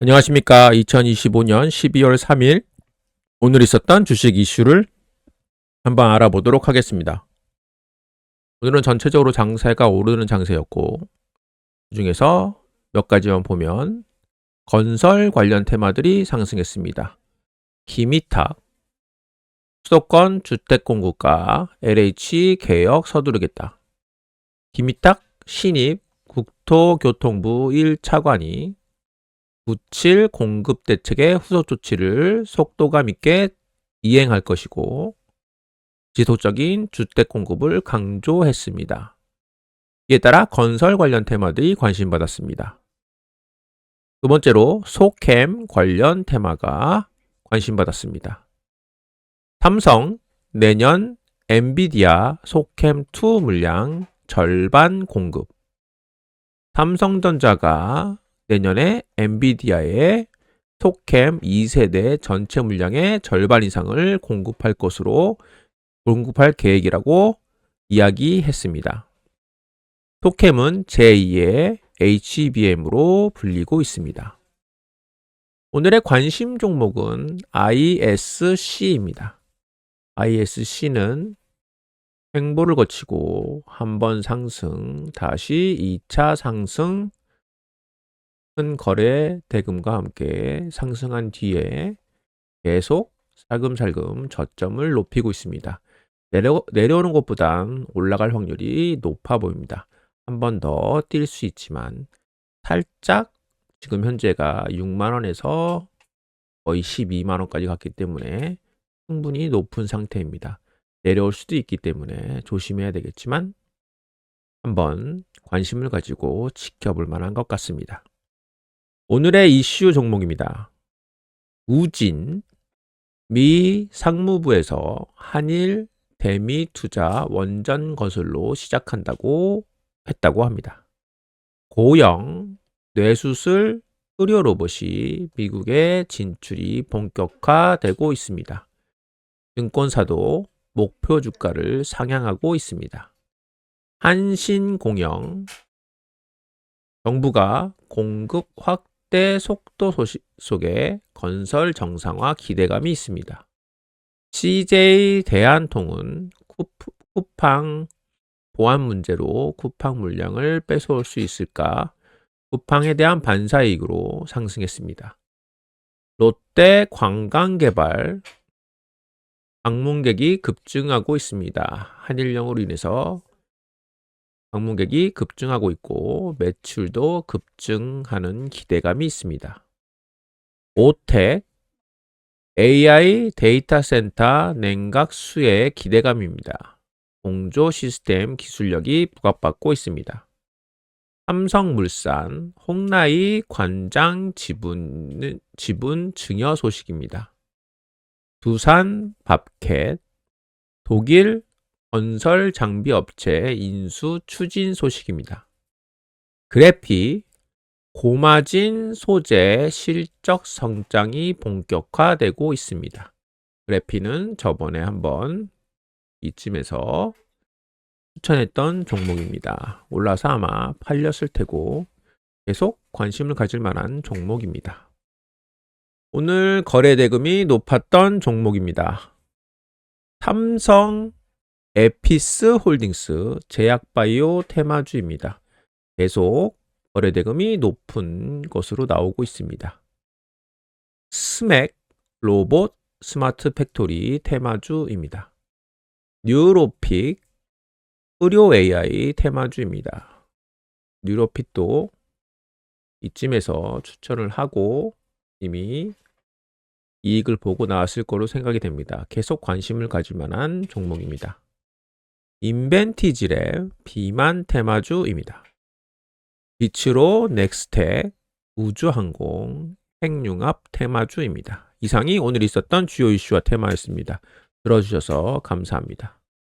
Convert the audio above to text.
안녕하십니까. 2025년 12월 3일 오늘 있었던 주식 이슈를 한번 알아보도록 하겠습니다. 오늘은 전체적으로 장세가 오르는 장세였고 그 중에서 몇 가지만 보면 건설 관련 테마들이 상승했습니다. 기미탁, 수도권 주택 공급과 LH 개혁 서두르겠다. 기미탁 신입 국토교통부 1차관이 97 공급 대책의 후속 조치를 속도감 있게 이행할 것이고 지속적인 주택 공급을 강조했습니다. 이에 따라 건설 관련 테마들이 관심받았습니다. 두 번째로 소캠 관련 테마가 관심받았습니다. 삼성 내년 엔비디아 소캠2 물량 절반 공급 삼성전자가 내년에 엔비디아의 소캠 2세대 전체 물량의 절반 이상을 공급할 것으로 공급할 계획이라고 이야기했습니다. 소캠은 제2의 HBM으로 불리고 있습니다. 오늘의 관심 종목은 ISC입니다. ISC는 횡보를 거치고 한 번 상승, 다시 2차 상승, 큰 거래 대금과 함께 상승한 뒤에 계속 살금살금 저점을 높이고 있습니다. 내려, 내려오는 것보단 올라갈 확률이 높아 보입니다. 한 번 더 뛸 수 있지만 살짝 지금 현재가 6만원에서 거의 12만원까지 갔기 때문에 충분히 높은 상태입니다. 내려올 수도 있기 때문에 조심해야 되겠지만 한번 관심을 가지고 지켜볼 만한 것 같습니다. 오늘의 이슈 종목입니다. 우진 미 상무부에서 한일 대미 투자 원전 건설로 시작한다고 했다고 합니다. 고영 뇌수술 의료 로봇이 미국에 진출이 본격화되고 있습니다. 증권사도 목표 주가를 상향하고 있습니다. 한신공영 정부가 공급 확 대 속도 소식 속에 건설 정상화 기대감이 있습니다. CJ 대한통운 쿠팡 보안 문제로 쿠팡 물량을 뺏어올 수 있을까? 쿠팡에 대한 반사이익으로 상승했습니다. 롯데 관광개발 방문객이 급증하고 있습니다. 한일령으로 인해서 방문객이 급증하고 있고 매출도 급증하는 기대감이 있습니다. 오텍 AI 데이터 센터 냉각 수혜의 기대감입니다. 공조 시스템 기술력이 부각받고 있습니다. 삼성물산 홍라이 관장 지분, 지분 증여 소식입니다. 두산 밥캣 독일 건설 장비 업체 인수 추진 소식입니다. 그래피 고마진 소재 실적 성장이 본격화되고 있습니다. 그래피는 저번에 한번 이쯤에서 추천했던 종목입니다. 올라서 아마 팔렸을 테고 계속 관심을 가질 만한 종목입니다. 오늘 거래 대금이 높았던 종목입니다. 삼성 에피스 홀딩스 제약바이오 테마주입니다. 계속 거래 대금이 높은 것으로 나오고 있습니다. 스맥 로봇 스마트 팩토리 테마주입니다. 뉴로픽 의료 AI 테마주입니다. 뉴로픽도 이쯤에서 추천을 하고 이미 이익을 보고 나왔을 거로 생각이 됩니다. 계속 관심을 가질 만한 종목입니다. 인벤티지랩 비만 테마주입니다. 비츠로 넥스텍 우주항공 핵융합 테마주입니다. 이상이 오늘 있었던 주요 이슈와 테마였습니다. 들어주셔서 감사합니다.